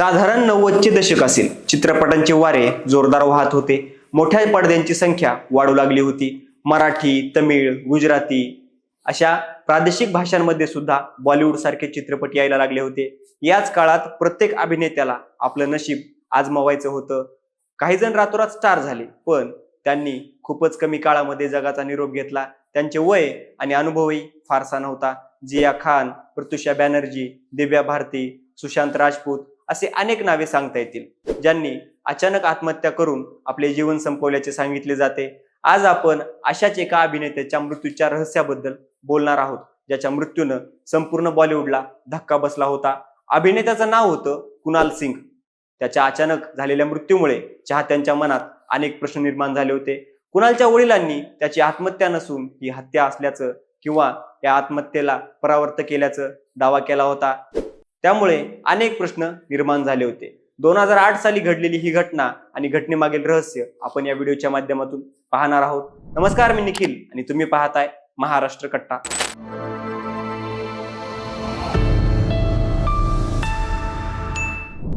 साधारण नव्वदचे दशक असेल. चित्रपटांचे वारे जोरदार वाहत होते. मोठ्या पडद्यांची संख्या वाढू लागली होती. मराठी तमिळ गुजराती अशा प्रादेशिक भाषांमध्ये सुद्धा बॉलिवूड सारखे चित्रपट यायला लागले होते. याच काळात प्रत्येक अभिनेत्याला आपलं नशीब आजमावायचं होतं. काही जण रातोरात स्टार झाले पण त्यांनी खूपच कमी काळामध्ये जगाचा निरोप घेतला. त्यांचे वय आणि अनुभवही फारसा नव्हता. जिया खान प्रत्युषा बॅनर्जी दिव्या भारती सुशांत राजपूत असे अनेक नावे सांगता येतील ज्यांनी अचानक आत्महत्या करून आपले जीवन संपवल्याचे सांगितले जाते. आज आपण अशाच एका अभिनेत्याच्या मृत्यूच्या रहस्याबद्दल बोलणार आहोत ज्याच्या मृत्यूनं संपूर्ण बॉलिवूडला धक्का बसला होता. अभिनेत्याचं नाव होतं कुणाल सिंग. त्याच्या अचानक झालेल्या मृत्यूमुळे चाहत्यांच्या मनात अनेक प्रश्न निर्माण झाले होते. कुणालच्या वडिलांनी त्याची आत्महत्या नसून ही हत्या असल्याचं किंवा या आत्महत्येला परावर्त केल्याचं दावा केला होता. त्यामुळे अनेक प्रश्न निर्माण झाले होते. दोन हजार आठ साली घडलेली ही घटना आणि घटनेमागील रहस्य आपण या व्हिडिओच्या माध्यमातून पाहणार आहोत. नमस्कार मी निखिल आणि तुम्ही पाहताय महाराष्ट्र कट्टा.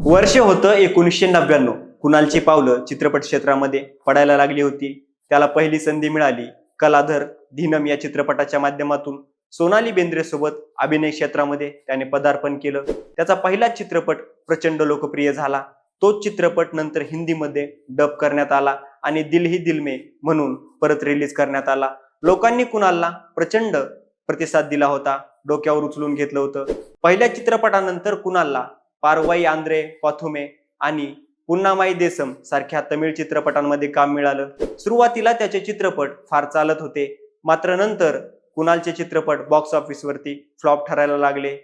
वर्ष होतं एकोणीसशे नव्याण्णव. कुणालची पावलं चित्रपट क्षेत्रामध्ये पडायला लागली होती. त्याला पहिली संधी मिळाली कलाधर धीनम या चित्रपटाच्या माध्यमातून. सोनाली बेंद्रेसोबत अभिनय क्षेत्रामध्ये त्याने पदार्पण केलं. त्याचा पहिला चित्रपट प्रचंड लोकप्रिय झाला. तोच चित्रपट नंतर हिंदीमध्ये डब करण्यात आला आणि दिल ही दिल में म्हणून परत रिलीज करण्यात आला. लोकांनी कुणालला प्रचंड प्रतिसाद दिला होता? डोक्यावर उचलून घेतलं होतं. पहिल्या चित्रपटानंतर कुणालला पारवाई आंद्रे पाथुमे आणि पुन्नामाई देसम सारख्या तमिळ चित्रपटांमध्ये काम मिळालं? सुरुवातीला त्याचे चित्रपट फार चालत होते. मात्र नंतर कुणालचे चित्रपट बॉक्स ऑफिसवरती फ्लॉप ठरायला लागले.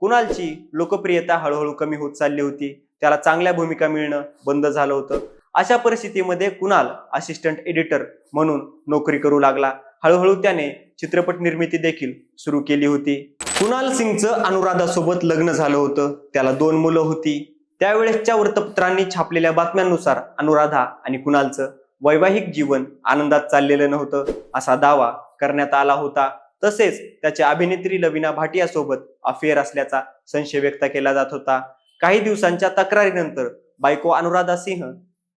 कुणालची लोकप्रियता हळूहळू कमी होत चालली होती. त्याला चांगल्या भूमिका मिळणं बंद झालं होतं. अशा परिस्थितीमध्ये कुणाल असिस्टंट एडिटर म्हणून नोकरी करू लागला. हळूहळू त्याने चित्रपट निर्मिती देखील सुरू केली होती. कुणाल सिंगचं अनुराधासोबत लग्न झालं होतं. त्याला दोन मुलं होती. त्यावेळेसच्या वृत्तपत्रांनी छापलेल्या बातम्यांनुसार अनुराधा आणि कुणालचं वैवाहिक जीवन आनंदात चाललेलं नव्हतं असा दावा करण्यात आला होता. तसेच त्याच्या अभिनेत्री लविना भाटियासोबत अफेअर असल्याचा संशय व्यक्त केला जात होता. काही दिवसांच्या तक्रारीनंतर बायको अनुराधा सिंह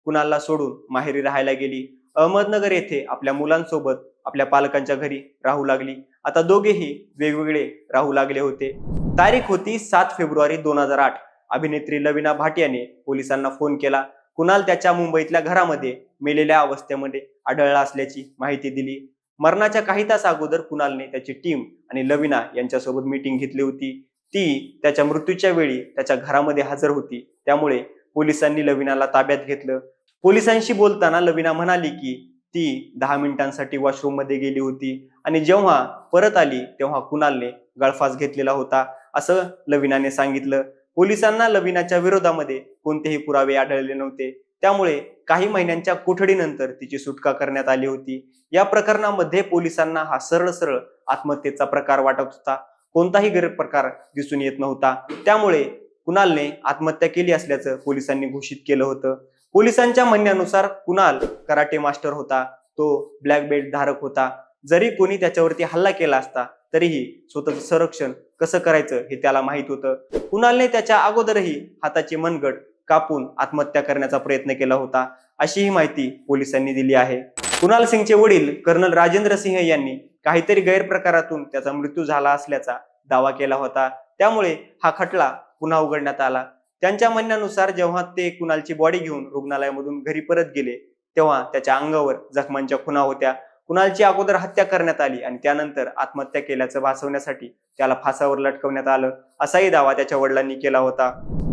कुणाला सोडून माहेरी राहायला गेली. अहमदनगर येथे आपल्या मुलांसोबत आपल्या पालकांच्या घरी राहू लागली. आता दोघेही वेगवेगळे राहू लागले होते. तारीख होती सात फेब्रुवारी दोन हजार आठ. अभिनेत्री लविना भाटियाने पोलिसांना फोन केला. कुणाल त्याच्या मुंबईतल्या घरामध्ये मेलेल्या अवस्थेमध्ये आढळला असल्याची माहिती दिली. मरणाच्या काही तास अगोदर कुणालने त्याची टीम आणि लविना यांच्यासोबत मीटिंग घेतली होती. ती त्याच्या मृत्यूच्या वेळी त्याच्या घरामध्ये हजर होती. त्यामुळे पोलिसांनी लविनाला ताब्यात घेतलं. पोलिसांशी बोलताना लविना म्हणाली की ती दहा मिनिटांसाठी वॉशरूममध्ये गेली होती आणि जेव्हा परत आली तेव्हा कुणालने गळफास घेतलेला होता असं लविनाने सांगितलं. पोलिसांना लविनाच्या विरोधामध्ये कोणतेही पुरावे आढळले नव्हते. त्यामुळे काही महिन्यांच्या कोठडीनंतर तिची सुटका करण्यात आली होती. या प्रकरणामध्ये पोलिसांना हा सरळ सरळ आत्महत्येचा प्रकार वाटत होता. कोणताही गैरप्रकार दिसून येत नव्हता. त्यामुळे कुणालने आत्महत्या केली असल्याचं पोलिसांनी घोषित केलं होतं. पोलिसांच्या म्हणण्यानुसार कुणाल कराटे मास्टर होता. तो ब्लॅक बेल्ट धारक होता. जरी कोणी त्याच्यावरती हल्ला केला असता तरीही स्वतःचं संरक्षण कसं करायचं हे त्याला माहीत होतं. कुणालने त्याच्या अगोदरही हाताचे मनगट कापून आत्महत्या करण्याचा प्रयत्न केला होता अशी ही माहिती पोलिसांनी दिली आहे. कुणाल सिंगचे वडील कर्नल राजेंद्र सिंह यांनी काहीतरी गैरप्रकारातून त्याचा मृत्यू झाला असल्याचा दावा केला होता. त्यामुळे हा खटला पुन्हा उघडण्यात आला. त्यांच्या म्हणण्यानुसार जेव्हा ते कुणालची बॉडी घेऊन रुग्णालयामधून घरी परत गेले तेव्हा त्याच्या अंगावर जखमांच्या खुणा होत्या. कुणालची अगोदर हत्या करण्यात आली आणि त्यानंतर आत्महत्या केल्याचं भासवण्यासाठी त्याला फासावर लटकवण्यात आलं असाही दावा त्याच्या वडिलांनी केला होता.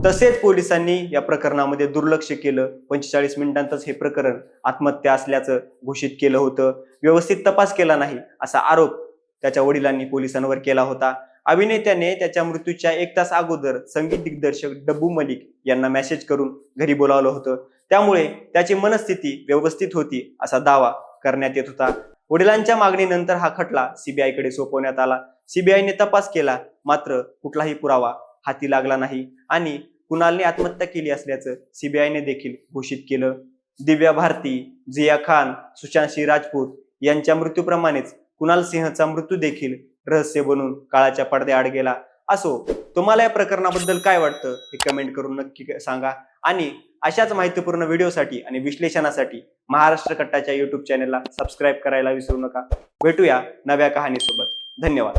तसेच पोलिसांनी या प्रकरणामध्ये दुर्लक्ष केलं. पंचेचाळीस मिनिटांतच हे प्रकरण आत्महत्या असल्याचं घोषित केलं होतं. व्यवस्थित तपास केला नाही असा आरोप त्याच्या वडिलांनी पोलिसांवर केला होता. अभिनेत्याने त्याच्या मृत्यूच्या एक तास अगोदर संगीत दिग्दर्शक डब्बू मलिक यांना मेसेज करून घरी बोलावलं होतं. त्यामुळे त्याची मनस्थिती व्यवस्थित होती असा दावा करण्यात येत होता. वडिलांच्या मागणीनंतर हा खटला सीबीआयकडे सोपवण्यात आला. सीबीआयने तपास केला मात्र कुठलाही पुरावा हाती लागला नाही आणि कुणालने आत्महत्या केली असल्याचं सीबीआयने देखील घोषित केलं. दिव्या भारती जिया खान सुशांत सिंह राजपूत यांच्या मृत्यूप्रमाणेच कुणाल सिंहचा मृत्यू देखील रहस्य बनून काळाच्या पडद्याआड गेला. असो तुम्हाला या प्रकरणाबद्दल काय वाटतं हे कमेंट करून नक्की सांगा. आणि अशाच माहितीपूर्ण व्हिडिओसाठी आणि विश्लेषणासाठी महाराष्ट्र कट्टाच्या युट्यूब चॅनेलला सबस्क्राईब करायला विसरू नका. भेटूया नव्या कहाणीसोबत. धन्यवाद.